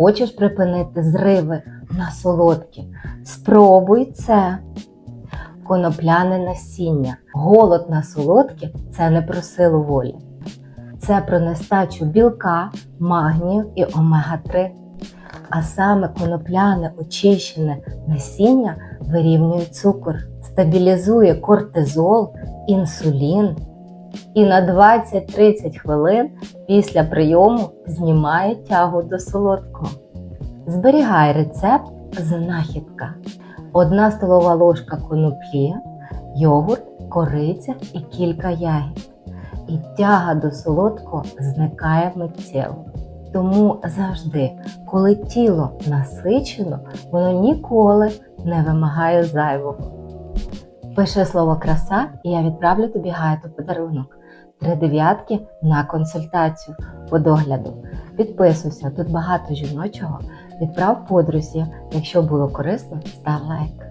Хочеш припинити зриви на солодкі? Спробуй це. Конопляне насіння. Голод на солодке це не про силу волі. Це про нестачу білка, магнію і омега-3. А саме конопляне очищене насіння вирівнює цукор, стабілізує кортизол, інсулін і на 20-30 хвилин після прийому знімає тягу до солодкого. Зберігай рецепт знахідка. Одна столова ложка коноплі, йогурт, кориця і кілька ягід. І тяга до солодкого зникає миттєво. Тому завжди, коли тіло насичено, воно ніколи не вимагає зайвого. Пиши слово краса, і я відправлю тобі гайду подарунок. Три дев'ятки на консультацію по догляду. Підписуйся, тут багато жіночого. Відправ подрузі. Якщо було корисно, став лайк.